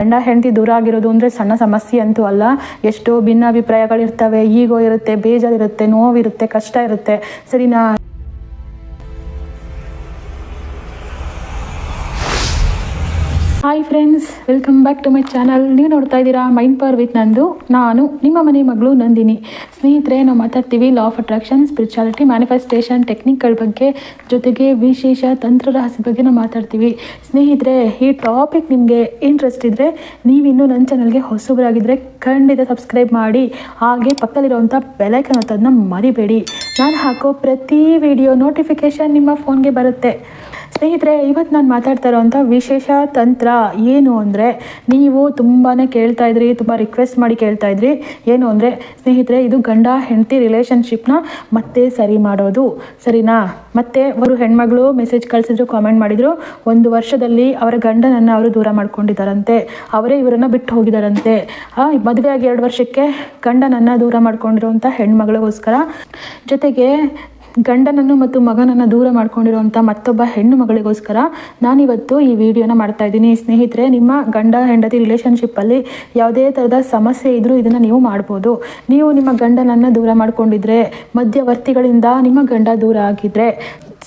ಗಂಡ ಹೆಂಡತಿ ದೂರ ಆಗಿರೋದು ಅಂದ್ರೆ ಸಣ್ಣ ಸಮಸ್ಯೆ ಅಂತೂ ಅಲ್ಲ. ಎಷ್ಟೋ ಭಿನ್ನಾಭಿಪ್ರಾಯಗಳಿರ್ತವೆ, ಈಗೋ ಇರುತ್ತೆ, ಬೇಜಾರಿರುತ್ತೆ, ನೋವಿರುತ್ತೆ, ಕಷ್ಟ ಇರುತ್ತೆ. ಸರಿನಾ friends welcome back to my channel ನೀವು ನೋಡ್ತಾ ಇದ್ದೀರಾ ಮೈಂಡ್ ಪವರ್ ವಿತ್ ನಂದು. ನಾನು, ನಿಮ್ಮ ಮನೆ ಮಗಳು ನಂದಿನಿ. ಸ್ನೇಹಿತರೆ, ನಾವು ಮಾತಾಡ್ತೀವಿ law of attraction spirituality manifestation ಟೆಕ್ನಿಕ್ಗಳ ಬಗ್ಗೆ. ಜೊತೆಗೆ ವಿಶೇಷ ತಂತ್ರ ರಹಸ್ಯ ಬಗ್ಗೆ ನಾವು ಮಾತಾಡ್ತೀವಿ. ಸ್ನೇಹಿತರೆ, ಈ ಟಾಪಿಕ್ ನಿಮಗೆ ಇಂಟ್ರೆಸ್ಟ್ ಇದ್ದರೆ ನೀವಿನ್ನೂ ನನ್ನ ಚಾನಲ್ಗೆ ಹೊಸಬರಾಗಿದ್ದರೆ ಖಂಡಿತ ಸಬ್ಸ್ಕ್ರೈಬ್ ಮಾಡಿ. ಹಾಗೆ ಪಕ್ಕದಲ್ಲಿರುವಂಥ ಬೆಲೈಕನ್ ಒತ್ತೋದನ್ನ ಮರಿಬೇಡಿ. ನಾನು ಹಾಕೋ ಪ್ರತಿ ವಿಡಿಯೋ ನೋಟಿಫಿಕೇಷನ್ ನಿಮ್ಮ ಫೋನ್ಗೆ ಬರುತ್ತೆ. ಸ್ನೇಹಿತರೆ ಇವತ್ತು ನಾನು ಮಾತಾಡ್ತಾ ಇರೋವಂಥ ವಿಶೇಷ ತಂತ್ರ ಏನು ಅಂದರೆ ನೀವು ತುಂಬಾ ಕೇಳ್ತಾ ಇದ್ರಿ, ತುಂಬ ರಿಕ್ವೆಸ್ಟ್ ಮಾಡಿ ಕೇಳ್ತಾ ಇದ್ರಿ. ಏನು ಅಂದರೆ, ಸ್ನೇಹಿತರೆ, ಇದು ಗಂಡ ಹೆಂಡತಿ ರಿಲೇಷನ್ಶಿಪ್ನ ಮತ್ತೆ ಸರಿ ಮಾಡೋದು. ಸರಿನಾ? ಮತ್ತೆ ಅವರು ಹೆಣ್ಮಗಳು ಮೆಸೇಜ್ ಕಳಿಸಿದ್ರು ಕಾಮೆಂಟ್ ಮಾಡಿದರು. ಒಂದು ವರ್ಷದಲ್ಲಿ ಅವರ ಗಂಡನನ್ನು ಅವರು ದೂರ ಮಾಡ್ಕೊಂಡಿದ್ದಾರಂತೆ. ಅವರೇ ಇವರನ್ನು ಬಿಟ್ಟು ಹೋಗಿದ್ದಾರಂತೆ. ಮದುವೆಯಾಗಿ ಎರಡು ವರ್ಷಕ್ಕೆ ಗಂಡನನ್ನು ದೂರ ಮಾಡ್ಕೊಂಡಿರುವಂಥ ಹೆಣ್ಮಗಳಿಗೋಸ್ಕರ. ಜೊತೆಗೆ ಗಂಡನನ್ನು ಮತ್ತು ಮಗನನ್ನು ದೂರ ಮಾಡ್ಕೊಂಡಿರುವಂಥ ಮತ್ತೊಬ್ಬ ಹೆಣ್ಣು ಮಗಳಿಗೋಸ್ಕರ ನಾನಿವತ್ತು ಈ ವಿಡಿಯೋನ ಮಾಡ್ತಾ ಇದ್ದೀನಿ. ಸ್ನೇಹಿತರೆ, ನಿಮ್ಮ ಗಂಡ ಹೆಂಡತಿ ರಿಲೇಷನ್ಶಿಪ್ಪಲ್ಲಿ ಯಾವುದೇ ಥರದ ಸಮಸ್ಯೆ ಇದ್ದರೂ ಇದನ್ನು ನೀವು ಮಾಡ್ಬೋದು. ನೀವು ನಿಮ್ಮ ಗಂಡನನ್ನು ದೂರ ಮಾಡ್ಕೊಂಡಿದ್ರೆ, ಮಧ್ಯವರ್ತಿಗಳಿಂದ ನಿಮ್ಮ ಗಂಡ ದೂರ ಆಗಿದ್ರೆ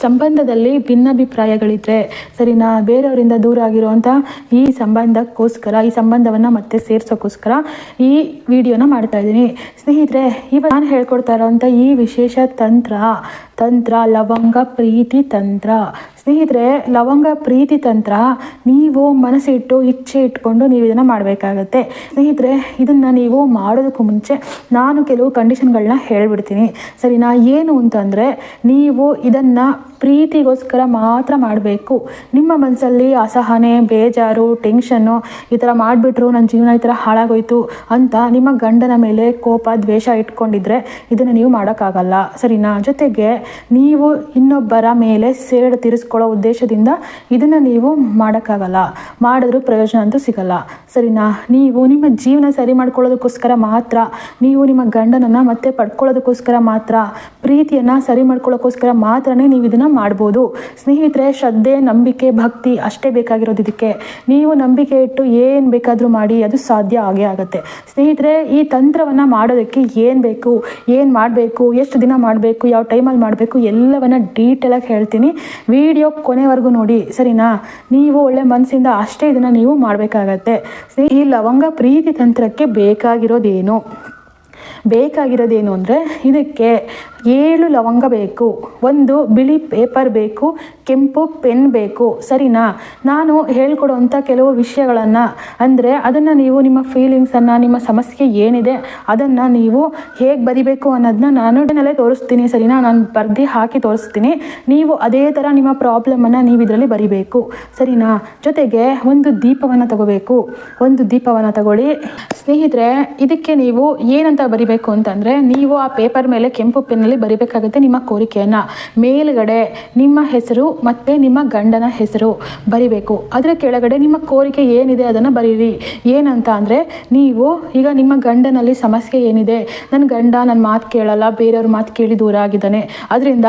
ಸಂಬಂಧದಲ್ಲಿ ಭಿನ್ನಾಭಿಪ್ರಾಯಗಳಿದ್ರೆ ಸರಿನಾ, ಬೇರೆಯವರಿಂದ ದೂರ ಆಗಿರುವಂಥ ಈ ಸಂಬಂಧಕ್ಕೋಸ್ಕರ, ಈ ಸಂಬಂಧವನ್ನು ಮತ್ತೆ ಸೇರ್ಸೋಕ್ಕೋಸ್ಕರ ಈ ವಿಡಿಯೋನ ಮಾಡ್ತಾ ಇದ್ದೀನಿ. ಸ್ನೇಹಿತರೆ, ಇವಾಗ ನಾನು ಹೇಳ್ಕೊಡ್ತಾ ಇರೋವಂಥ ಈ ವಿಶೇಷ ತಂತ್ರ ತಂತ್ರ, ಲವಂಗ ಪ್ರೀತಿ ತಂತ್ರ. ಸ್ನೇಹಿತರೆ, ಲವಂಗ ಪ್ರೀತಿ ತಂತ್ರ ನೀವು ಮನಸ್ಸಿಟ್ಟು ಇಚ್ಛೆ ಇಟ್ಕೊಂಡು ನೀವು ಇದನ್ನು ಮಾಡಬೇಕಾಗತ್ತೆ. ಸ್ನೇಹಿತರೆ, ಇದನ್ನು ನೀವು ಮಾಡೋದಕ್ಕೂ ಮುಂಚೆ ನಾನು ಕೆಲವು ಕಂಡೀಷನ್ಗಳನ್ನ ಹೇಳಿಬಿಡ್ತೀನಿ. ಸರಿನಾ? ಏನು ಅಂತಂದರೆ, ನೀವು ಇದನ್ನು ಪ್ರೀತಿಗೋಸ್ಕರ ಮಾತ್ರ ಮಾಡಬೇಕು. ನಿಮ್ಮ ಮನಸ್ಸಲ್ಲಿ ಅಸಹನೆ, ಬೇಜಾರು, ಟೆನ್ಷನ್ನು ಈ ಥರ ಮಾಡಿಬಿಟ್ರು ನನ್ನ ಜೀವನ ಈ ಥರ ಹಾಳಾಗೋಯ್ತು ಅಂತ ನಿಮ್ಮ ಗಂಡನ ಮೇಲೆ ಕೋಪ, ದ್ವೇಷ ಇಟ್ಕೊಂಡಿದ್ರೆ ಇದನ್ನು ನೀವು ಮಾಡೋಕ್ಕಾಗಲ್ಲ. ಸರಿನಾ? ಜೊತೆಗೆ ನೀವು ಇನ್ನೊಬ್ಬರ ಮೇಲೆ ಸೇಡು ತೀರಿಸ್ಕೊಳ್ಳೋ ಉದ್ದೇಶದಿಂದ ಇದನ್ನು ನೀವು ಮಾಡೋಕ್ಕಾಗಲ್ಲ. ಮಾಡಿದ್ರೂ ಪ್ರಯೋಜನ ಅಂತೂ ಸಿಗಲ್ಲ. ಸರಿನಾ? ನೀವು ನಿಮ್ಮ ಜೀವನ ಸರಿ ಮಾಡ್ಕೊಳ್ಳೋದಕ್ಕೋಸ್ಕರ ಮಾತ್ರ, ನೀವು ನಿಮ್ಮ ಗಂಡನನ್ನು ಮತ್ತೆ ಪಡ್ಕೊಳ್ಳೋದಕ್ಕೋಸ್ಕರ ಮಾತ್ರ, ಪ್ರೀತಿಯನ್ನು ಸರಿ ಮಾಡ್ಕೊಳ್ಳೋಕ್ಕೋಸ್ಕರ ಮಾತ್ರನೇ ನೀವು ಇದನ್ನು ಮಾಡ್ಬೋದು. ಸ್ನೇಹಿತರೆ, ಶ್ರದ್ಧೆ, ನಂಬಿಕೆ, ಭಕ್ತಿ ಅಷ್ಟೇ ಬೇಕಾಗಿರೋದು ಇದಕ್ಕೆ. ನೀವು ನಂಬಿಕೆ ಇಟ್ಟು ಏನು ಬೇಕಾದರೂ ಮಾಡಿ ಅದು ಸಾಧ್ಯ ಆಗೇ ಆಗುತ್ತೆ. ಸ್ನೇಹಿತರೆ, ಈ ತಂತ್ರವನ್ನು ಮಾಡೋದಕ್ಕೆ ಏನು ಬೇಕು, ಏನು ಮಾಡಬೇಕು, ಎಷ್ಟು ದಿನ ಮಾಡಬೇಕು, ಯಾವ ಟೈಮಲ್ಲಿ ಮಾಡಬೇಕು ಎಲ್ಲವನ್ನ ಡೀಟೇಲಾಗಿ ಹೇಳ್ತೀನಿ. ವಿಡಿಯೋ ಕೊನೆವರೆಗೂ ನೋಡಿ, ಸರಿನಾ? ನೀವು ಒಳ್ಳೆ ಮನಸ್ಸಿಂದ ಅಷ್ಟೇ ಇದನ್ನು ನೀವು ಮಾಡಬೇಕಾಗತ್ತೆ. ಈ ಲವಂಗ ಪ್ರೀತಿ ತಂತ್ರಕ್ಕೆ ಬೇಕಾಗಿರೋದೇನು? ಬೇಕಾಗಿರೋದೇನು ಅಂದರೆ ಇದಕ್ಕೆ ಏಳು ಲವಂಗ ಬೇಕು, ಒಂದು ಬಿಳಿ ಪೇಪರ್ ಬೇಕು, ಕೆಂಪು ಪೆನ್ ಬೇಕು. ಸರಿನಾ? ನಾನು ಹೇಳ್ಕೊಡುವಂಥ ಕೆಲವು ವಿಷಯಗಳನ್ನು, ಅಂದರೆ ಅದನ್ನು ನೀವು ನಿಮ್ಮ ಫೀಲಿಂಗ್ಸನ್ನು ನಿಮ್ಮ ಸಮಸ್ಯೆ ಏನಿದೆ ಅದನ್ನು ನೀವು ಹೇಗೆ ಬರಿಬೇಕು ಅನ್ನೋದನ್ನ ನಾನು ಇದನ್ನಲ್ಲೇ ತೋರಿಸ್ತೀನಿ, ಸರಿನಾ? ನಾನು ಬರ್ದು ಹಾಕಿ ತೋರಿಸ್ತೀನಿ. ನೀವು ಅದೇ ಥರ ನಿಮ್ಮ ಪ್ರಾಬ್ಲಮನ್ನು ನೀವು ಇದರಲ್ಲಿ ಬರಿಬೇಕು. ಸರಿನಾ? ಜೊತೆಗೆ ಒಂದು ದೀಪವನ್ನು ತಗೋಬೇಕು. ಒಂದು ದೀಪವನ್ನು ತಗೊಳ್ಳಿ. ಸ್ನೇಹಿತರೆ, ಇದಕ್ಕೆ ನೀವು ಏನಂತ ಬರಿಬೇಕು ಅಂತಂದರೆ, ನೀವು ಆ ಪೇಪರ್ ಮೇಲೆ ಕೆಂಪು ಪೆನ್ನಲ್ಲಿ ಬರಿಬೇಕಾಗುತ್ತೆ ನಿಮ್ಮ ಕೋರಿಕೆಯನ್ನು. ಮೇಲ್ಗಡೆ ನಿಮ್ಮ ಹೆಸರು ಮತ್ತು ನಿಮ್ಮ ಗಂಡನ ಹೆಸರು ಬರಿಬೇಕು. ಅದರ ಕೆಳಗಡೆ ನಿಮ್ಮ ಕೋರಿಕೆ ಏನಿದೆ ಅದನ್ನು ಬರೀರಿ. ಏನಂತ ಅಂದರೆ ನೀವು ಈಗ ನಿಮ್ಮ ಗಂಡನಲ್ಲಿ ಸಮಸ್ಯೆ ಏನಿದೆ? ನನ್ನ ಗಂಡ ನನ್ನ ಮಾತು ಕೇಳಲ್ಲ, ಬೇರೆಯವ್ರ ಮಾತು ಕೇಳಿ ದೂರ ಆಗಿದ್ದಾನೆ. ಅದರಿಂದ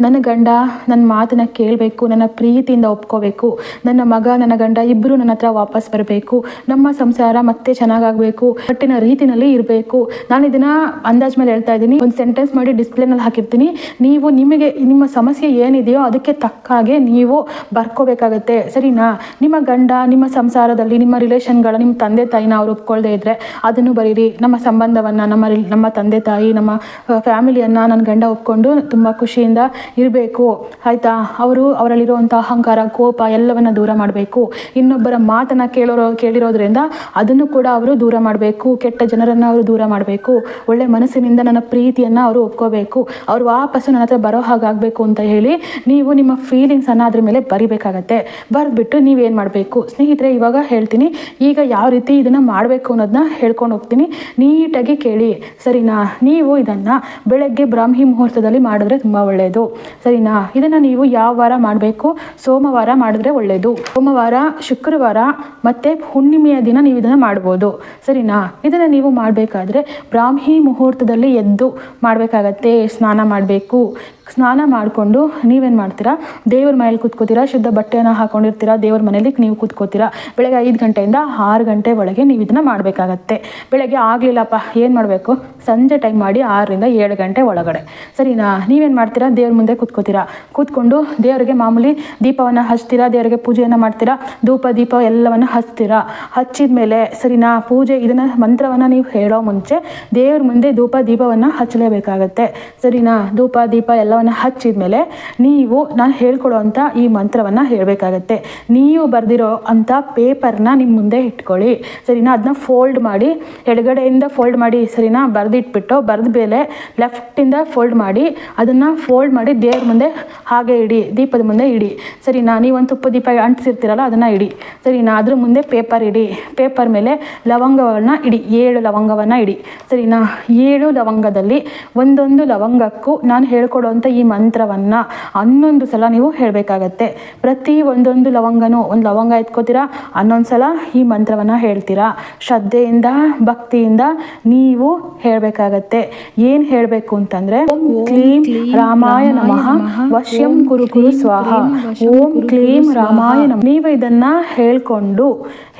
ನನ್ನ ಗಂಡ ನನ್ನ ಮಾತನ್ನ ಕೇಳಬೇಕು, ನನ್ನ ಪ್ರೀತಿಯಿಂದ ಒಪ್ಕೋಬೇಕು. ನನ್ನ ಮಗ, ನನ್ನ ಗಂಡ ಇಬ್ಬರು ನನ್ನ ಹತ್ರ ವಾಪಸ್ ಬರಬೇಕು. ನಮ್ಮ ಸಂಸಾರ ಮತ್ತೆ ಚೆನ್ನಾಗಾಗಬೇಕು. ಕಟ್ಟಿನ ರೀತಿನಲ್ಲಿ ಇರಬೇಕು. ನಾನು ಇದನ್ನ ಅಂದಾಜ್ ಮೇಲೆ ಹೇಳ್ತಾ ಇದ್ದೀನಿ. ಒಂದು ಸೆಂಟೆನ್ಸ್ ಮಾಡಿ ಡಿಸ್ಪ್ಲೇನಲ್ಲಿ ಹಾಕಿರ್ತೀನಿ. ನೀವು ನಿಮಗೆ ನಿಮ್ಮ ಸಮಸ್ಯೆ ಏನಿದೆಯೋ ಅದಕ್ಕೆ ತಕ್ಕ ಹಾಗೆ ನೀವು ಬರ್ಕೋಬೇಕಾಗತ್ತೆ. ಸರಿನಾ? ನಿಮ್ಮ ಗಂಡ, ನಿಮ್ಮ ಸಂಸಾರದಲ್ಲಿ, ನಿಮ್ಮ ರಿಲೇಷನ್ಗಳ ನಿಮ್ಮ ತಂದೆ ತಾಯಿನ ಅವ್ರು ಒಪ್ಕೊಳ್ದೇ ಇದ್ರೆ ಅದನ್ನು ಬರೀರಿ. ನಮ್ಮ ಸಂಬಂಧವನ್ನು, ನಮ್ಮ ನಮ್ಮ ತಂದೆ ತಾಯಿ, ನಮ್ಮ ಫ್ಯಾಮಿಲಿಯನ್ನು ನನ್ನ ಗಂಡ ಒಪ್ಕೊಂಡು ತುಂಬ ಖುಷಿಯಿಂದ ಇರಬೇಕು. ಆಯಿತಾ? ಅವರು ಅವರಲ್ಲಿರುವಂಥ ಅಹಂಕಾರ, ಕೋಪ ಎಲ್ಲವನ್ನು ದೂರ ಮಾಡಬೇಕು. ಇನ್ನೊಬ್ಬರ ಮಾತನ್ನು ಕೇಳೋರೋ, ಕೇಳಿರೋದ್ರಿಂದ ಅದನ್ನು ಕೂಡ ಅವರು ದೂರ ಮಾಡಬೇಕು. ಕೆಟ್ಟ ಜನರನ್ನು ಅವರು ದೂರ ಮಾಡಬೇಕು. ಒಳ್ಳೆ ಮನಸ್ಸಿನಿಂದ ನನ್ನ ಪ್ರೀತಿಯನ್ನು ಅವರು ಒಪ್ಕೋಬೇಕು. ಅವ್ರು ವಾಪಸ್ಸು ನನ್ನ ಹತ್ರ ಬರೋ ಹಾಗಾಗಬೇಕು ಅಂತ ಹೇಳಿ ನೀವು ನಿಮ್ಮ ಫೀಲಿಂಗ್ಸನ್ನು ಅದ್ರ ಮೇಲೆ ಬರಿಬೇಕಾಗತ್ತೆ. ಬರೆದ್ಬಿಟ್ಟು ನೀವೇನು ಮಾಡಬೇಕು? ಸ್ನೇಹಿತರೆ, ಇವಾಗ ಹೇಳ್ತೀನಿ, ಈಗ ಯಾವ ರೀತಿ ಇದನ್ನು ಮಾಡಬೇಕು ಅನ್ನೋದನ್ನ ಹೇಳ್ಕೊಂಡು ಹೋಗ್ತೀನಿ. ನೀಟಾಗಿ ಕೇಳಿ, ಸರಿನಾ? ನೀವು ಇದನ್ನು ಬೆಳಗ್ಗೆ ಬ್ರಾಹ್ಮಿ ಮುಹೂರ್ತದಲ್ಲಿ ಮಾಡಿದ್ರೆ ತುಂಬ ಒಳ್ಳೆಯದು ಸರಿನಾ? ಇದನ್ನು ನೀವು ಯಾವ ವಾರ ಮಾಡಬೇಕು? ಸೋಮವಾರ ಮಾಡಿದ್ರೆ ಒಳ್ಳೆಯದು ಸೋಮವಾರ, ಶುಕ್ರವಾರ ಮತ್ತು ಹುಣ್ಣಿಮೆಯ ದಿನ ನೀವು ಇದನ್ನು ಮಾಡ್ಬೋದು. ಸರಿನಾ? ಇದನ್ನು ನೀವು ಮಾಡಬೇಕಾದ್ರೆ ಬ್ರಾಹ್ಮಿ ಮುಹೂರ್ತದಲ್ಲಿ ಎದ್ದು ಮಾಡಬೇಕಾಗತ್ತೆ. ಸ್ನಾನ ಮಾಡಬೇಕು. ಸ್ನಾನ ಮಾಡಿಕೊಂಡು ನೀವೇನು ಮಾಡ್ತೀರಾ? ದೇವ್ರ ಮನೇಲಿ ಕೂತ್ಕೋತೀರಾ? ಶುದ್ಧ ಬಟ್ಟೆಯನ್ನು ಹಾಕೊಂಡಿರ್ತೀರಾ? ದೇವ್ರ ಮನೇಲಿ ನೀವು ಕೂತ್ಕೋತೀರಾ? ಬೆಳಗ್ಗೆ ಐದು ಗಂಟೆಯಿಂದ ಆರು ಗಂಟೆ ಒಳಗೆ ನೀವು ಇದನ್ನು ಮಾಡಬೇಕಾಗತ್ತೆ. ಬೆಳಗ್ಗೆ ಆಗಲಿಲ್ಲಪ್ಪ, ಏನು ಮಾಡಬೇಕು? ಸಂಜೆ ಟೈಮ್ ಮಾಡಿ ಆರರಿಂದ ಏಳು ಗಂಟೆ ಒಳಗಡೆ. ಸರಿನಾ? ನೀವೇನು ಮಾಡ್ತೀರಾ? ದೇವ್ರ ಮುಂದೆ ಕೂತ್ಕೋತೀರಾ? ಕೂತ್ಕೊಂಡು ದೇವರಿಗೆ ಮಾಮೂಲಿ ದೀಪವನ್ನು ಹಚ್ತೀರಾ? ದೇವರಿಗೆ ಪೂಜೆಯನ್ನು ಮಾಡ್ತೀರಾ? ಧೂಪ, ದೀಪ ಎಲ್ಲವನ್ನು ಹಚ್ತೀರಾ? ಹಚ್ಚಿದ ಮೇಲೆ ಸರಿನಾ? ಪೂಜೆ ಇದನ್ನು ಮಂತ್ರವನ್ನು ನೀವು ಹೇಳೋ ಮುಂಚೆ ದೇವ್ರ ಮುಂದೆ ಧೂಪ, ದೀಪವನ್ನು ಹಚ್ಚಲೇಬೇಕಾಗತ್ತೆ. ಸರಿನಾ? ಧೂಪ, ದೀಪ ಎಲ್ಲವನ್ನು ಹಚ್ಚಿದ ಮೇಲೆ ನೀವು ನಾನು ಹೇಳ್ಕೊಡೋ ಅಂಥ ಈ ಮಂತ್ರವನ್ನು ಹೇಳಬೇಕಾಗತ್ತೆ. ನೀವು ಬರೆದಿರೋ ಅಂಥ ಪೇಪರ್ನ ನಿಮ್ಮ ಮುಂದೆ ಇಟ್ಕೊಳ್ಳಿ. ಸರಿನಾ? ಅದನ್ನ ಫೋಲ್ಡ್ ಮಾಡಿ, ಎಡಗಡೆಯಿಂದ ಫೋಲ್ಡ್ ಮಾಡಿ, ಸರಿನಾ? ಬರೆದಿಟ್ಬಿಟ್ಟು ಬರೆದ ಮೇಲೆ ಲೆಫ್ಟಿಂದ ಫೋಲ್ಡ್ ಮಾಡಿ, ಅದನ್ನು ಫೋಲ್ಡ್ ಮಾಡಿ ದೇವ್ರ ಮುಂದೆ ಹಾಗೆ ಇಡಿ, ದೀಪದ ಮುಂದೆ ಇಡಿ. ಸರಿನಾ? ನೀವೊಂದು ತುಪ್ಪ ದೀಪ ಅಂಟಿಸಿರ್ತೀರಲ್ಲ, ಅದನ್ನು ಇಡಿ. ಸರಿನಾ? ಅದ್ರ ಮುಂದೆ ಪೇಪರ್ ಇಡಿ. ಪೇಪರ್ ಮೇಲೆ ಲವಂಗವನ್ನು ಇಡಿ. ಏಳು ಲವಂಗವನ್ನು ಇಡಿ. ಸರಿನಾ? ಏಳು ಲವಂಗದಲ್ಲಿ ಒಂದೊಂದು ಲವಂಗಕ್ಕೂ ನಾನು ಹೇಳ್ಕೊಡುವಂಥ ಈ ಮಂತ್ರವನ್ನು ಹನ್ನೊಂದು ಸಲ ನೀವು ಹೇಳಬೇಕಾಗತ್ತೆ. ಪ್ರತಿ ಒಂದೊಂದು ಲವಂಗನೂ ಒಂದು ಲವಂಗ ಎತ್ಕೋತೀರಾ? ಹನ್ನೊಂದು ಸಲ ಈ ಮಂತ್ರವನ್ನು ಹೇಳ್ತೀರಾ? ಶ್ರದ್ಧೆಯಿಂದ ಭಕ್ತಿಯಿಂದ ನೀವು ಹೇಳಬೇಕಾಗತ್ತೆ. ಏನು ಹೇಳಬೇಕು ಅಂತಂದರೆ ಕ್ಲೀಂ ರಾಮಾಯ ನಮಃ. ವಶ್ಯಂ ಕುರು ಕುರು ಸ್ವಾಹ. ಓಂ ಕ್ಲೀಂ ರಾಮಾಯ ನಮಃ. ನೀವು ಇದನ್ನು ಹೇಳ್ಕೊಂಡು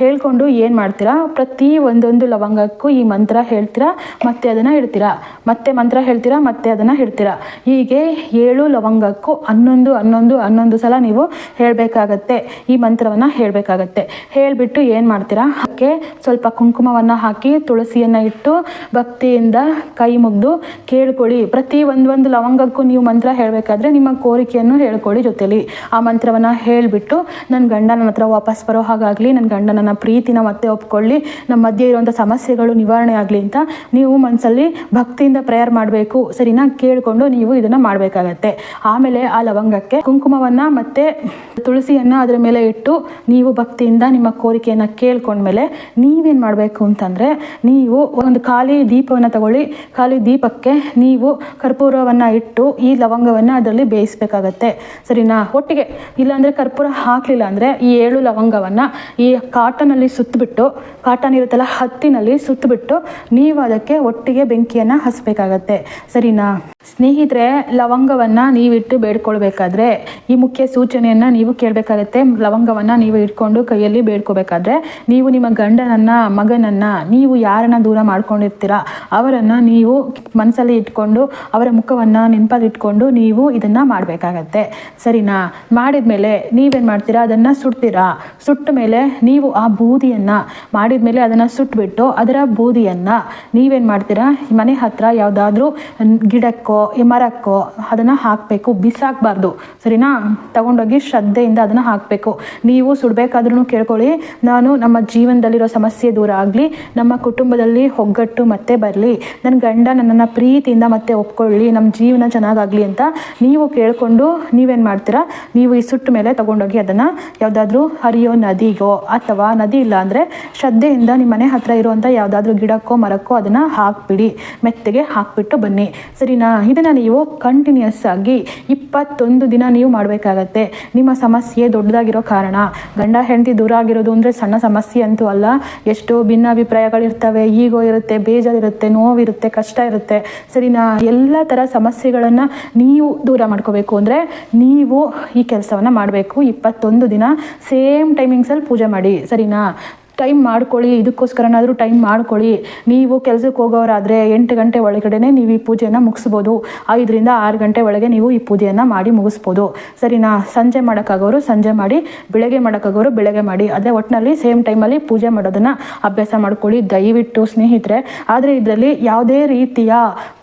ಹೇಳ್ಕೊಂಡು ಏನು ಮಾಡ್ತೀರಾ? ಪ್ರತಿ ಒಂದೊಂದು ಲವಂಗಕ್ಕೂ ಈ ಮಂತ್ರ ಹೇಳ್ತೀರಾ? ಮತ್ತೆ ಅದನ್ನು ಇಡ್ತೀರಾ? ಮತ್ತೆ ಮಂತ್ರ ಹೇಳ್ತೀರಾ? ಮತ್ತೆ ಅದನ್ನು ಇಡ್ತೀರಾ ಹೀಗೆ ಏಳು ಲವಂಗಕ್ಕೂ ಹನ್ನೊಂದು ಹನ್ನೊಂದು ಹನ್ನೊಂದು ಸಲ ನೀವು ಹೇಳಬೇಕಾಗತ್ತೆ. ಈ ಮಂತ್ರವನ್ನು ಹೇಳಬೇಕಾಗತ್ತೆ. ಹೇಳಿಬಿಟ್ಟು ಏನು ಮಾಡ್ತೀರಾ? ಅದಕ್ಕೆ ಸ್ವಲ್ಪ ಕುಂಕುಮವನ್ನು ಹಾಕಿ ತುಳಸಿಯನ್ನು ಇಟ್ಟು ಭಕ್ತಿಯಿಂದ ಕೈ ಮುಗಿದು ಕೇಳ್ಕೊಳ್ಳಿ. ಪ್ರತಿ ಒಂದೊಂದು ಒಂದು ಲವಂಗಕ್ಕೂ ನೀವು ಮಂತ್ರ ಹೇಳಬೇಕಾದ್ರೆ ನಿಮ್ಮ ಕೋರಿಕೆಯನ್ನು ಹೇಳ್ಕೊಳ್ಳಿ ಜೊತೆಯಲ್ಲಿ ಆ ಮಂತ್ರವನ್ನು ಹೇಳಿಬಿಟ್ಟು ನನ್ನ ಗಂಡ ನನ್ನ ಹತ್ರ ವಾಪಸ್ ಬರೋ ಹಾಗಾಗಲಿ ನನ್ನ ಗಂಡ ನನ್ನ ಪ್ರೀತಿನ ಮತ್ತೆ ಒಪ್ಕೊಳ್ಳಿ. ನಮ್ಮ ಮಧ್ಯೆ ಇರುವಂಥ ಸಮಸ್ಯೆಗಳು ನಿವಾರಣೆ ಆಗಲಿ ಅಂತ ನೀವು ಮನಸ್ಸಲ್ಲಿ ಭಕ್ತಿಯಿಂದ ಪ್ರೇಯರ್ ಮಾಡಬೇಕು. ಸರಿನಾ ಕೇಳಿಕೊಂಡು ನೀವು ಇದನ್ನ ಮಾಡಬೇಕಾಗತ್ತೆ. ಆಮೇಲೆ ಆ ಲವಂಗಕ್ಕೆ ಕುಂಕುಮವನ್ನ ಮತ್ತೆ ತುಳಸಿಯನ್ನ ಅದರ ಮೇಲೆ ಇಟ್ಟು ನೀವು ಭಕ್ತಿಯಿಂದ ನಿಮ್ಮ ಕೋರಿಕೆಯನ್ನು ಕೇಳ್ಕೊಂಡ್ಮೇಲೆ ನೀವೇನು ಮಾಡಬೇಕು ಅಂತಂದ್ರೆ ನೀವು ಒಂದು ಖಾಲಿ ದೀಪವನ್ನು ತಗೊಳ್ಳಿ. ಖಾಲಿ ದೀಪಕ್ಕೆ ನೀವು ಕರ್ಪೂರವನ್ನ ಇಟ್ಟು ಈ ಲವಂಗವನ್ನ ಅದರಲ್ಲಿ ಬೇಯಿಸಬೇಕಾಗತ್ತೆ. ಸರಿನಾ? ಒಟ್ಟಿಗೆ ಇಲ್ಲಾಂದ್ರೆ ಕರ್ಪೂರ ಹಾಕಲಿಲ್ಲ ಅಂದ್ರೆ ಈ ಏಳು ಲವಂಗವನ್ನ ಈ ಕಾಟನಲ್ಲಿ ಸುತ್ತಬಿಟ್ಟು ಕಾಟನ್ ಇರುತ್ತಲ್ಲ ಹತ್ತಿನಲ್ಲಿ ಸುತ್ತಬಿಟ್ಟು ನೀವು ಅದಕ್ಕೆ ಒಟ್ಟಿಗೆ ಬೆಂಕಿಯನ್ನು ಹಸಬೇಕಾಗತ್ತೆ. ಸರಿನಾ? ya ಸ್ನೇಹಿತರೆ, ಲವಂಗವನ್ನು ನೀವಿಟ್ಟು ಬೇಡ್ಕೊಳ್ಬೇಕಾದ್ರೆ, ಈ ಮುಖ್ಯ ಸೂಚನೆಯನ್ನು ನೀವು ಕೇಳಬೇಕಾಗತ್ತೆ. ಲವಂಗವನ್ನು ನೀವು ಇಟ್ಕೊಂಡು ಕೈಯಲ್ಲಿ ಬೇಡ್ಕೋಬೇಕಾದ್ರೆ, ನೀವು ನಿಮ್ಮ ಗಂಡನನ್ನು, ಮಗನನ್ನು ನೀವು ಯಾರನ್ನು ದೂರ ಮಾಡ್ಕೊಂಡಿರ್ತೀರ, ಅವರನ್ನು ನೀವು ಮನಸ್ಸಲ್ಲಿ ಇಟ್ಕೊಂಡು, ಅವರ ಮುಖವನ್ನು ನೆನಪಲ್ಲಿ ಇಟ್ಕೊಂಡು ನೀವು ಇದನ್ನು ಮಾಡಬೇಕಾಗತ್ತೆ. ಸರಿನಾ? ಮಾಡಿದ ಮೇಲೆ ನೀವೇನು ಮಾಡ್ತೀರಾ? ಅದನ್ನು ಸುಡ್ತೀರಾ? ಸುಟ್ಟ ಮೇಲೆ ನೀವು ಆ ಬೂದಿಯನ್ನು ಮಾಡಿದ ಮೇಲೆ ಅದನ್ನು ಸುಟ್ಬಿಟ್ಟು ಅದರ ಬೂದಿಯನ್ನು ನೀವೇನು ಮಾಡ್ತೀರಾ? ಮನೆ ಹತ್ತಿರ ಯಾವುದಾದ್ರೂ ಗಿಡಕ್ಕೋ ಈ ಮರಕ್ಕೋ ಅದನ್ನು ಹಾಕಬೇಕು. ಬಿಸಾಕಬಾರ್ದು. ಸರಿನಾ? ತಗೊಂಡೋಗಿ ಶ್ರದ್ಧೆಯಿಂದ ಅದನ್ನು ಹಾಕಬೇಕು. ನೀವು ಸುಡಬೇಕಾದ್ರೂ ಕೇಳ್ಕೊಳ್ಳಿ. ನಾನು ನಮ್ಮ ಜೀವನದಲ್ಲಿರೋ ಸಮಸ್ಯೆ ದೂರ ಆಗಲಿ, ನಮ್ಮ ಕುಟುಂಬದಲ್ಲಿ ಒಗ್ಗಟ್ಟು ಮತ್ತೆ ಬರಲಿ. ನನ್ನ ಗಂಡ ನನ್ನನ್ನು ಪ್ರೀತಿಯಿಂದ ಮತ್ತೆ ಒಪ್ಕೊಳ್ಳಿ. ನಮ್ಮ ಜೀವನ ಚೆನ್ನಾಗಾಗಲಿ ಅಂತ ನೀವು ಕೇಳಿಕೊಂಡು ನೀವೇನು ಮಾಡ್ತೀರಾ? ನೀವು ಈ ಸುಟ್ಟ ಮೇಲೆ ತೊಗೊಂಡೋಗಿ ಅದನ್ನು ಯಾವುದಾದ್ರೂ ಹರಿಯೋ ನದಿಗೋ ಅಥವಾ ನದಿ ಇಲ್ಲ ಅಂದರೆ ಶ್ರದ್ಧೆಯಿಂದ ನಿಮ್ಮ ಮನೆ ಹತ್ರ ಇರುವಂಥ ಯಾವುದಾದ್ರೂ ಗಿಡಕ್ಕೋ ಮರಕ್ಕೋ ಅದನ್ನು ಹಾಕ್ಬಿಡಿ. ಮೆತ್ತಗೆ ಹಾಕ್ಬಿಟ್ಟು ಬನ್ನಿ. ಸರಿನಾ? ಇದನ್ನು ನೀವು ಕಂಟಿನ್ಯೂಸ್ ಆಗಿ ಇಪ್ಪತ್ತೊಂದು ದಿನ ನೀವು ಮಾಡಬೇಕಾಗತ್ತೆ. ನಿಮ್ಮ ಸಮಸ್ಯೆ ದೊಡ್ಡದಾಗಿರೋ ಕಾರಣ. ಗಂಡ, ಹೆಂಡತಿ ದೂರ ಆಗಿರೋದು ಅಂದರೆ ಸಣ್ಣ ಸಮಸ್ಯೆ ಅಂತೂ ಅಲ್ಲ. ಎಷ್ಟೋ ಭಿನ್ನಾಭಿಪ್ರಾಯಗಳಿರ್ತವೆ. ಈಗೋ ಇರುತ್ತೆ, ಬೇಜಾರಿರುತ್ತೆ, ನೋವಿರುತ್ತೆ, ಕಷ್ಟ ಇರುತ್ತೆ. ಸರಿನಾ? ಎಲ್ಲ ಥರ ಸಮಸ್ಯೆಗಳನ್ನು ನೀವು ದೂರ ಮಾಡ್ಕೋಬೇಕು ಅಂದರೆ ನೀವು ಈ ಕೆಲಸವನ್ನು ಮಾಡಬೇಕು. ಇಪ್ಪತ್ತೊಂದು ದಿನ ಸೇಮ್ ಟೈಮಿಂಗ್ಸಲ್ಲಿ ಪೂಜೆ ಮಾಡಿ. ಸರಿನಾ? ಟೈಮ್ ಮಾಡ್ಕೊಳ್ಳಿ, ಇದಕ್ಕೋಸ್ಕರನಾದರೂ ಟೈಮ್ ಮಾಡ್ಕೊಳ್ಳಿ. ನೀವು ಕೆಲಸಕ್ಕೆ ಹೋಗೋರಾದರೆ ಎಂಟು ಗಂಟೆ ಒಳಗಡೆ ನೀವು ಈ ಪೂಜೆಯನ್ನು ಮುಗಿಸ್ಬೋದು. ಐದರಿಂದ ಆರು ಗಂಟೆ ಒಳಗೆ ನೀವು ಈ ಪೂಜೆಯನ್ನು ಮಾಡಿ ಮುಗಿಸ್ಬೋದು. ಸರಿನಾ? ಸಂಜೆ ಮಾಡೋಕ್ಕಾಗೋರು ಸಂಜೆ ಮಾಡಿ, ಬೆಳಗ್ಗೆ ಮಾಡೋಕ್ಕಾಗೋರು ಬೆಳಗ್ಗೆ ಮಾಡಿ. ಅದೇ ಒಟ್ಟಿನಲ್ಲಿ ಸೇಮ್ ಟೈಮಲ್ಲಿ ಪೂಜೆ ಮಾಡೋದನ್ನು ಅಭ್ಯಾಸ ಮಾಡ್ಕೊಳ್ಳಿ. ದಯವಿಟ್ಟು ಸ್ನೇಹಿತರೆ. ಆದರೆ ಇದರಲ್ಲಿ ಯಾವುದೇ ರೀತಿಯ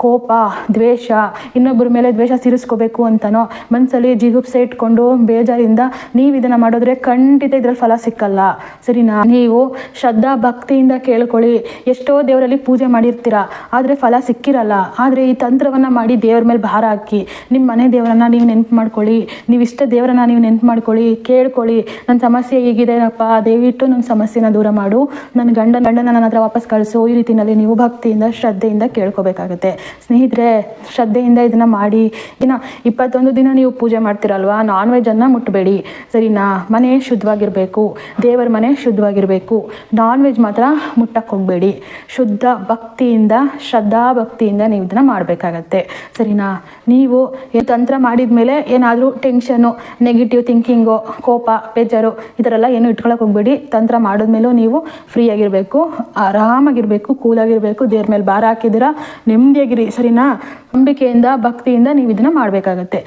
ಕೋಪ, ದ್ವೇಷ, ಇನ್ನೊಬ್ಬರ ಮೇಲೆ ದ್ವೇಷ ಸಿರಿಸ್ಕೋಬೇಕು ಅಂತನೋ ಮನಸ್ಸಲ್ಲಿ ಜಿಗುಪ್ಸೆ ಇಟ್ಕೊಂಡು ಬೇಜಾರಿಂದ ನೀವು ಇದನ್ನು ಮಾಡಿದ್ರೆ ಖಂಡಿತ ಇದರಲ್ಲಿ ಫಲ ಸಿಕ್ಕಲ್ಲ. ಸರಿನಾ? ನೀವು ಶ್ರದ್ಧಾ ಭಕ್ತಿಯಿಂದ ಕೇಳ್ಕೊಳ್ಳಿ. ಎಷ್ಟೋ ದೇವರಲ್ಲಿ ಪೂಜೆ ಮಾಡಿರ್ತೀರ, ಆದರೆ ಫಲ ಸಿಕ್ಕಿರಲ್ಲ. ಆದರೆ ಈ ತಂತ್ರವನ್ನು ಮಾಡಿ ದೇವ್ರ ಮೇಲೆ ಭಾರ ಹಾಕಿ ನಿಮ್ಮ ಮನೆ ದೇವರನ್ನ ನೀವು ನೆನ್ಪು ಮಾಡ್ಕೊಳ್ಳಿ, ನೀವು ಇಷ್ಟ ದೇವರನ್ನ ನೀವು ನೆನ್ಪು ಮಾಡ್ಕೊಳ್ಳಿ, ಕೇಳ್ಕೊಳ್ಳಿ. ನನ್ನ ಸಮಸ್ಯೆ ಹೀಗಿದೆನಪ್ಪ, ದಯವಿಟ್ಟು ನನ್ನ ಸಮಸ್ಯೆನ ದೂರ ಮಾಡು. ನನ್ನ ಗಂಡ, ಗಂಡನ ನನ್ನ ಹತ್ರ ವಾಪಸ್ ಕಳಿಸು. ಈ ರೀತಿಯಲ್ಲಿ ನೀವು ಭಕ್ತಿಯಿಂದ, ಶ್ರದ್ಧೆಯಿಂದ ಕೇಳ್ಕೊಬೇಕಾಗುತ್ತೆ. ಸ್ನೇಹಿತರೆ, ಶ್ರದ್ಧೆಯಿಂದ ಇದನ್ನು ಮಾಡಿ. ಇನ್ನು ಇಪ್ಪತ್ತೊಂದು ದಿನ ನೀವು ಪೂಜೆ ಮಾಡ್ತೀರಲ್ವಾ? ನಾನ್ ಅನ್ನ ಮುಟ್ಟಬೇಡಿ ಸರಿನಾ? ಮನೆ ಶುದ್ಧವಾಗಿರಬೇಕು. ದೇವರ ಮನೆ ಶುದ್ಧವಾಗಿರಬೇಕು. ಬಿಡಬೇಕು ನಾನ್ ವೆಜ್ ಮಾತ್ರ ಮುಟ್ಟಕ್ಕೆ ಹೋಗಬೇಡಿ. ಶುದ್ಧ ಭಕ್ತಿಯಿಂದ, ಶ್ರದ್ಧಾ ಭಕ್ತಿಯಿಂದ ನೀವು ಇದನ್ನು ಮಾಡಬೇಕಾಗತ್ತೆ. ಸರಿನಾ? ನೀವು ಈ ತಂತ್ರ ಮಾಡಿದ ಮೇಲೆ ಏನಾದರೂ ಟೆನ್ಷನು ನೆಗೆಟಿವ್ ಥಿಂಕಿಂಗು ಕೋಪ, ಬೇಜಾರು, ಈ ಥರ ಎಲ್ಲ ಏನು ಇಟ್ಕೊಳಕ್ಕೆ ಹೋಗಬೇಡಿ. ತಂತ್ರ ಮಾಡಿದ್ಮೇಲೂ ನೀವು ಫ್ರೀ ಆಗಿರಬೇಕು, ಆರಾಮಾಗಿರಬೇಕು, ಕೂಲಾಗಿರಬೇಕು, ದೇವ್ರ ಮೇಲೆ ಭಾರ ಹಾಕಿದ್ದೀರಾ, ನೆಮ್ಮದಿಯಾಗಿರಿ, ಸರಿನಾ? ನಂಬಿಕೆಯಿಂದ, ಭಕ್ತಿಯಿಂದ ನೀವು ಇದನ್ನು ಮಾಡಬೇಕಾಗತ್ತೆ.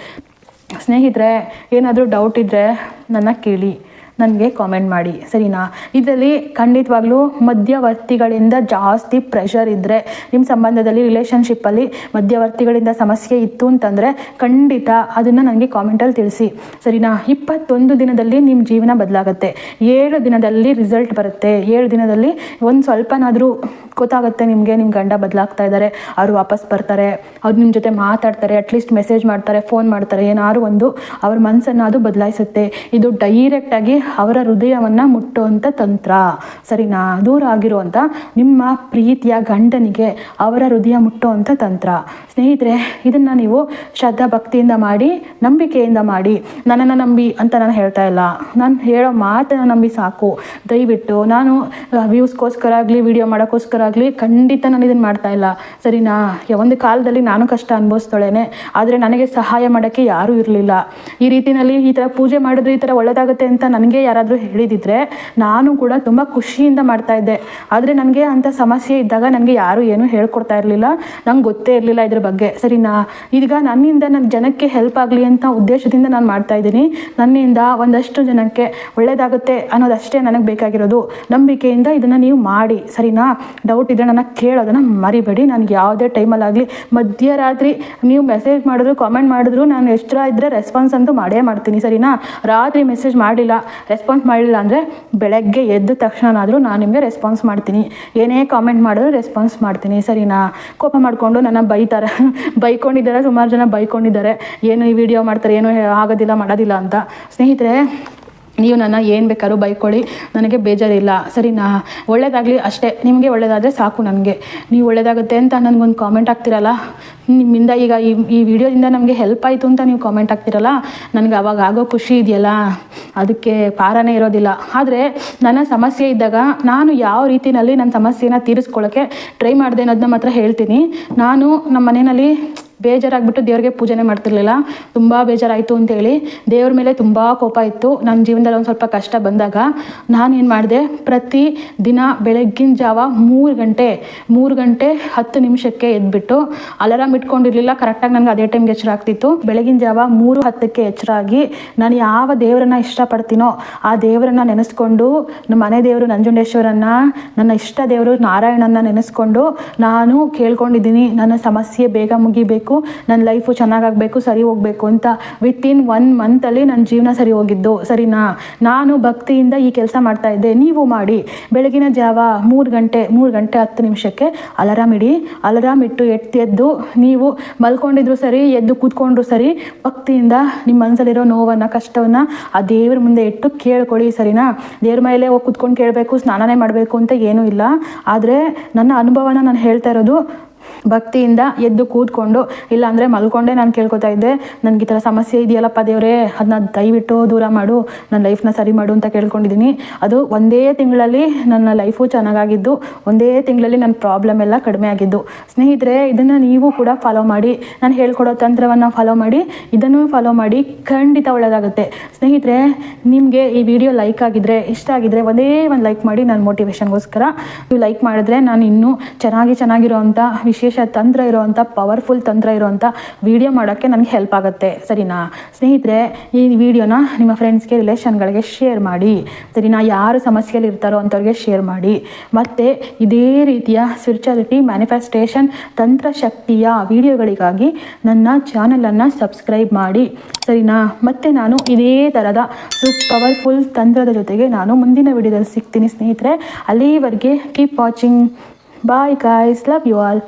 ಸ್ನೇಹಿತರೆ, ಏನಾದರೂ ಡೌಟ್ ಇದ್ದರೆ ನನ್ನ ಕೇಳಿ. ನನಗೆ ಕಾಮೆಂಟ್ ಮಾಡಿ, ಸರಿನಾ? ಇದರಲ್ಲಿ ಖಂಡಿತವಾಗ್ಲೂ ಮಧ್ಯವರ್ತಿಗಳಿಂದ ಜಾಸ್ತಿ ಪ್ರೆಷರ್ ಇದ್ದರೆ ನಿಮ್ಮ ಸಂಬಂಧದಲ್ಲಿ ರಿಲೇಷನ್ಶಿಪ್ಪಲ್ಲಿ ಮಧ್ಯವರ್ತಿಗಳಿಂದ ಸಮಸ್ಯೆ ಇತ್ತು ಅಂತಂದರೆ ಖಂಡಿತ ಅದನ್ನು ನನಗೆ ಕಾಮೆಂಟಲ್ಲಿ ತಿಳಿಸಿ. ಸರಿನಾ? ಇಪ್ಪತ್ತೊಂದು ದಿನದಲ್ಲಿ ನಿಮ್ಮ ಜೀವನ ಬದಲಾಗುತ್ತೆ. ಏಳು ದಿನದಲ್ಲಿ ರಿಸಲ್ಟ್ ಬರುತ್ತೆ. ಏಳು ದಿನದಲ್ಲಿ ಒಂದು ಸ್ವಲ್ಪನಾದರೂ ಗೊತ್ತಾಗುತ್ತೆ ನಿಮಗೆ ನಿಮ್ಮ ಗಂಡ ಬದಲಾಗ್ತಾ ಇದ್ದಾರೆ ಅವರು ವಾಪಸ್ ಬರ್ತಾರೆ, ಅವ್ರು ನಿಮ್ಮ ಜೊತೆ ಮಾತಾಡ್ತಾರೆ ಅಟ್ಲೀಸ್ಟ್ ಮೆಸೇಜ್ ಮಾಡ್ತಾರೆ ಫೋನ್ ಮಾಡ್ತಾರೆ, ಏನಾದ್ರು ಒಂದು ಅವ್ರ ಮನಸ್ಸನ್ನು ಅದು ಬದಲಾಯಿಸುತ್ತೆ. ಇದು ಡೈರೆಕ್ಟಾಗಿ ಅವರ ಹೃದಯವನ್ನು ಮುಟ್ಟುವಂಥ ತಂತ್ರ. ಸರಿನಾ? ದೂರ ಆಗಿರುವಂಥ ನಿಮ್ಮ ಪ್ರೀತಿಯ ಗಂಡನಿಗೆ ಅವರ ಹೃದಯ ಮುಟ್ಟುವಂಥ ತಂತ್ರ. ಸ್ನೇಹಿತರೆ, ಇದನ್ನು ನೀವು ಶ್ರದ್ಧಾ ಭಕ್ತಿಯಿಂದ ಮಾಡಿ, ನಂಬಿಕೆಯಿಂದ ಮಾಡಿ. ನನ್ನನ್ನು ನಂಬಿ ಅಂತ ನಾನು ಹೇಳ್ತಾ ಇಲ್ಲ. ನಾನು ಹೇಳೋ ಮಾತನ್ನು ನಂಬಿ ಸಾಕು. ದಯವಿಟ್ಟು ನಾನು ವ್ಯೂಸ್ಗೋಸ್ಕರ ಆಗಲಿ ವಿಡಿಯೋ ಮಾಡೋಕ್ಕೋಸ್ಕರ ಆಗಲಿ, ಖಂಡಿತ ನಾನು ಇದನ್ನು ಮಾಡ್ತಾ ಇಲ್ಲ. ಸರಿನಾ? ಒಂದು ಕಾಲದಲ್ಲಿ ನಾನು ಕಷ್ಟ ಅನುಭವಿಸ್ತಳೇನೆ ಆದರೆ ನನಗೆ ಸಹಾಯ ಮಾಡೋಕ್ಕೆ ಯಾರೂ ಇರಲಿಲ್ಲ. ಈ ರೀತಿಯಲ್ಲಿ ಈ ಥರ ಪೂಜೆ ಮಾಡಿದ್ರೆ ಈ ಥರ ಒಳ್ಳೆದಾಗುತ್ತೆ ಅಂತ ನನಗೆ ಯಾರಾದರೂ ಹೇಳಿದಿದ್ರೆ, ನಾನು ಕೂಡ ತುಂಬ ಖುಷಿಯಿಂದ ಮಾಡ್ತಾ ಇದ್ದೆ. ಆದರೆ ನನಗೆ ಅಂಥ ಸಮಸ್ಯೆ ಇದ್ದಾಗ ನನಗೆ ಯಾರೂ ಏನೂ ಹೇಳ್ಕೊಡ್ತಾ ಇರಲಿಲ್ಲ. ನಂಗೆ ಗೊತ್ತೇ ಇರಲಿಲ್ಲ ಇದ್ರ ಬಗ್ಗೆ. ಸರಿನಾ? ಈಗ ನನ್ನಿಂದ ನನ್ನ ಜನಕ್ಕೆ ಹೆಲ್ಪ್ ಆಗಲಿ ಅಂತ ಉದ್ದೇಶದಿಂದ ನಾನು ಮಾಡ್ತಾ ಇದ್ದೀನಿ. ನನ್ನಿಂದ ಒಂದಷ್ಟು ಜನಕ್ಕೆ ಒಳ್ಳೆಯದಾಗುತ್ತೆ ಅನ್ನೋದಷ್ಟೇ ನನಗೆ ಬೇಕಾಗಿರೋದು. ನಂಬಿಕೆಯಿಂದ ಇದನ್ನು ನೀವು ಮಾಡಿ. ಸರಿನಾ? ಡೌಟ್ ಇದ್ದರೆ ನನ್ನ ಕೇಳೋದನ್ನು ಮರಿಬೇಡಿ. ನನಗೆ ಯಾವುದೇ ಟೈಮಲ್ಲಾಗಲಿ ಮಧ್ಯರಾತ್ರಿ ನೀವು ಮೆಸೇಜ್ ಮಾಡಿದ್ರು ಕಾಮೆಂಟ್ ಮಾಡಿದ್ರು, ನಾನು ಎಷ್ಟರ ಇದ್ದರೆ ರೆಸ್ಪಾನ್ಸ್ ಅಂತೂ ಮಾಡೇ ಮಾಡ್ತೀನಿ. ಸರಿನಾ? ರಾತ್ರಿ ಮೆಸೇಜ್ ಮಾಡಿಲ್ಲ ರೆಸ್ಪಾನ್ಸ್ ಮಾಡಿಲ್ಲ ಅಂದರೆ ಬೆಳಗ್ಗೆ ಎದ್ದ ತಕ್ಷಣನಾದರೂ ನಾನು ನಿಮಗೆ ರೆಸ್ಪಾನ್ಸ್ ಮಾಡ್ತೀನಿ. ಏನೇ ಕಾಮೆಂಟ್ ಮಾಡಿದ್ರು ರೆಸ್ಪಾನ್ಸ್ ಮಾಡ್ತೀನಿ. ಸರಿನಾ? ಕೋಪ ಮಾಡಿಕೊಂಡು ನನ್ನ ಬೈತಾರೆ. ಬೈಕೊಂಡಿದ್ದಾರೆ ಸುಮಾರು ಜನ ಬೈಕೊಂಡಿದ್ದಾರೆ. ಏನು ಈ ವಿಡಿಯೋ ಮಾಡ್ತಾರೆ ಏನು ಆಗೋದಿಲ್ಲ ಮಾಡೋದಿಲ್ಲ ಅಂತ. ಸ್ನೇಹಿತರೆ ನೀವು ನನ್ನ ಏನು ಬೇಕಾದ್ರೂ ಬೈಕೊಳ್ಳಿ, ನನಗೆ ಬೇಜಾರಿಲ್ಲ. ಸರಿನಾ ಒಳ್ಳೇದಾಗಲಿ ಅಷ್ಟೇ. ನಿಮಗೆ ಒಳ್ಳೇದಾದರೆ ಸಾಕು ನನಗೆ. ನೀವು ಒಳ್ಳೇದಾಗುತ್ತೆ ಅಂತ ನನಗೊಂದು ಕಾಮೆಂಟ್ ಹಾಕ್ತಿರಲ್ಲ? ನಿಮ್ಮಿಂದ ಈಗ ಈ ಈ ವಿಡಿಯೋದಿಂದ ನಮಗೆ ಹೆಲ್ಪ್ ಆಯಿತು ಅಂತ ನೀವು ಕಾಮೆಂಟ್ ಹಾಕ್ತಿರಲ್ಲ? ನನಗೆ ಅವಾಗ ಆಗೋ ಖುಷಿ ಇದೆಯಲ್ಲ? ಅದಕ್ಕೆ ಪಾರನೇ ಇರೋದಿಲ್ಲ. ಆದರೆ ನನ್ನ ಸಮಸ್ಯೆ ಇದ್ದಾಗ ನಾನು ಯಾವ ರೀತಿಯಲ್ಲಿ ನನ್ನ ಸಮಸ್ಯೆನ ತೀರಿಸ್ಕೊಳ್ಳೋಕ್ಕೆ ಟ್ರೈ ಮಾಡಿದೆ ಅನ್ನೋದನ್ನ ಮಾತ್ರ ಹೇಳ್ತೀನಿ. ನಾನು ನಮ್ಮ ಮನೆಯಲ್ಲಿ ಬೇಜಾರಾಗ್ಬಿಟ್ಟು ದೇವ್ರಿಗೆ ಪೂಜೆನೆ ಮಾಡ್ತಿರ್ಲಿಲ್ಲ. ತುಂಬ ಬೇಜಾರಾಯಿತು ಅಂತೇಳಿ ದೇವ್ರ ಮೇಲೆ ತುಂಬ ಕೋಪ ಇತ್ತು. ನನ್ನ ಜೀವನದಲ್ಲಿ ಒಂದು ಸ್ವಲ್ಪ ಕಷ್ಟ ಬಂದಾಗ ನಾನು ಏನು ಮಾಡಿದೆ, ಪ್ರತಿ ದಿನ ಬೆಳಗ್ಗಿನ ಜಾವ ಮೂರು ಗಂಟೆ ಮೂರು ಗಂಟೆ ಹತ್ತು ನಿಮಿಷಕ್ಕೆ ಎದ್ಬಿಟ್ಟು ಅಲಾರಾಮ್ ಇಟ್ಕೊಂಡಿರಲಿಲ್ಲ. ಕರೆಕ್ಟಾಗಿ ನನಗೆ ಅದೇ ಟೈಮ್ಗೆ ಎಚ್ಚರ ಆಗ್ತಿತ್ತು. ಬೆಳಗಿನ ಜಾವ ಮೂರು ಹತ್ತಕ್ಕೆ ಎಚ್ಚರ ಆಗಿ ನಾನು ಯಾವ ದೇವರನ್ನ ಇಷ್ಟಪಡ್ತೀನೋ ಆ ದೇವರನ್ನ ನೆನೆಸ್ಕೊಂಡು ನಮ್ಮ ಮನೆ ದೇವರು ನಂಜುಂಡೇಶ್ವರನ್ನ, ನನ್ನ ಇಷ್ಟ ದೇವರು ನಾರಾಯಣನ ನೆನೆಸ್ಕೊಂಡು ನಾನು ಕೇಳ್ಕೊಂಡಿದ್ದೀನಿ. ನನ್ನ ಸಮಸ್ಯೆ ಬೇಗ ಮುಗಿಬೇಕು. ನನ್ನ ಲೈಫು ಚೆನ್ನಾಗಾಗಬೇಕು, ಸರಿ ಹೋಗಬೇಕು ಅಂತ ವಿತಿನ್ ಒನ್ ಮಂತಲ್ಲಿ ನನ್ನ ಜೀವನ ಸರಿ ಹೋಗಿದ್ದು. ಸರಿನಾ? ನಾನು ಭಕ್ತಿಯಿಂದ ಈ ಕೆಲಸ ಮಾಡ್ತಾ ಇದ್ದೆ. ನೀವು ಮಾಡಿ. ಬೆಳಗಿನ ಜಾವ ಮೂರು ಗಂಟೆ ಮೂರು ಗಂಟೆ ಹತ್ತು ನಿಮಿಷಕ್ಕೆ ಅಲಾರಾಮ್ ಇಡಿ. ಅಲಾರಾಮ್ ಇಟ್ಟು ಎತ್ತಿ ಎದ್ದು ನೀವು ಮಲ್ಕೊಂಡಿದ್ರು ಸರಿ, ಎದ್ದು ಕೂತ್ಕೊಂಡ್ರು ಸರಿ, ಭಕ್ತಿಯಿಂದ ನಿಮ್ಮ ಮನಸ್ಸಲ್ಲಿರೋ ನೋವನ್ನು, ಕಷ್ಟವನ್ನು ಆ ದೇವ್ರ ಮುಂದೆ ಇಟ್ಟು ಕೇಳ್ಕೊಳ್ಳಿ, ಸರಿನಾ? ದೇವ್ರ ಮೇಲೆ ಹೋಗಿ ಕೂತ್ಕೊಂಡು ಕೇಳಬೇಕು, ಸ್ನಾನನೇ ಮಾಡಬೇಕು ಅಂತ ಏನೂ ಇಲ್ಲ. ಆದರೆ ನನ್ನ ಅನುಭವನ ನಾನು ಹೇಳ್ತಾ ಇರೋದು ಭಕ್ತಿಯಿಂದ ಎದ್ದು ಕೂತ್ಕೊಂಡು, ಇಲ್ಲಾಂದರೆ ಮಲ್ಕೊಂಡೆ ನಾನು ಕೇಳ್ಕೊತಾ ಇದ್ದೆ, ನನಗೆ ಈ ಥರ ಸಮಸ್ಯೆ ಇದೆಯಲ್ಲಪ್ಪ ದೇವರೇ ಅದನ್ನ ದಯವಿಟ್ಟು ದೂರ ಮಾಡು ನನ್ನ ಲೈಫ್ನ ಸರಿ ಮಾಡು ಅಂತ ಕೇಳ್ಕೊಂಡಿದ್ದೀನಿ ಅದು ಒಂದೇ ತಿಂಗಳಲ್ಲಿ ನನ್ನ ಲೈಫು ಚೆನ್ನಾಗಾಗಿದ್ದು, ಒಂದೇ ತಿಂಗಳಲ್ಲಿ ನನ್ನ ಪ್ರಾಬ್ಲಮ್ ಎಲ್ಲ ಕಡಿಮೆ ಆಗಿದ್ದು. ಸ್ನೇಹಿತರೆ, ಇದನ್ನು ನೀವು ಕೂಡ ಫಾಲೋ ಮಾಡಿ, ನಾನು ಹೇಳ್ಕೊಡೋ ತಂತ್ರವನ್ನು ಫಾಲೋ ಮಾಡಿ, ಇದನ್ನು ಫಾಲೋ ಮಾಡಿ ಖಂಡಿತ ಒಳ್ಳೆಯದಾಗುತ್ತೆ ಸ್ನೇಹಿತರೆ, ನಿಮಗೆ ಈ ವಿಡಿಯೋ ಲೈಕ್ ಆಗಿದ್ರೆ, ಇಷ್ಟ ಆಗಿದ್ರೆ ಒಂದೇ ಒಂದು ಲೈಕ್ ಮಾಡಿ ನನ್ನ ಮೋಟಿವೇಶನ್ಗೋಸ್ಕರ ನೀವು ಲೈಕ್ ಮಾಡಿದ್ರೆ ನಾನು ಇನ್ನೂ ಚೆನ್ನಾಗಿ ಚೆನ್ನಾಗಿರೋ ಚೆನ್ನಾಗಿರೋವಂಥ ವಿಶೇಷ ತಂತ್ರ ಇರೋವಂಥ ಪವರ್ಫುಲ್ ತಂತ್ರ ಇರೋವಂಥ ವಿಡಿಯೋ ಮಾಡೋಕ್ಕೆ ನನಗೆ ಹೆಲ್ಪ್ ಆಗುತ್ತೆ. ಸರಿನಾ? ಸ್ನೇಹಿತರೆ, ಈ ವಿಡಿಯೋನ ನಿಮ್ಮ ಫ್ರೆಂಡ್ಸ್ಗೆ ರಿಲೇಷನ್ಗಳಿಗೆ ಶೇರ್ ಮಾಡಿ. ಸರಿನಾ? ಯಾರು ಸಮಸ್ಯೆಯಲ್ಲಿ ಇರ್ತಾರೋ ಅಂಥವ್ರಿಗೆ ಶೇರ್ ಮಾಡಿ. ಮತ್ತು ಇದೇ ರೀತಿಯ ಸ್ಪಿರಿಚುಯಾಲಿಟಿ ಮ್ಯಾನಿಫೆಸ್ಟೇಷನ್ ತಂತ್ರಶಕ್ತಿಯ ವಿಡಿಯೋಗಳಿಗಾಗಿ ನನ್ನ ಚಾನಲನ್ನು ಸಬ್ಸ್ಕ್ರೈಬ್ ಮಾಡಿ. ಸರಿನಾ? ಮತ್ತು ನಾನು ಇದೇ ಥರದ ಪವರ್ಫುಲ್ ತಂತ್ರದ ಜೊತೆಗೆ ನಾನು ಮುಂದಿನ ವಿಡಿಯೋದಲ್ಲಿ ಸಿಗ್ತೀನಿ ಸ್ನೇಹಿತರೆ. ಅಲ್ಲಿವರೆಗೆ keep watching bye guys love you all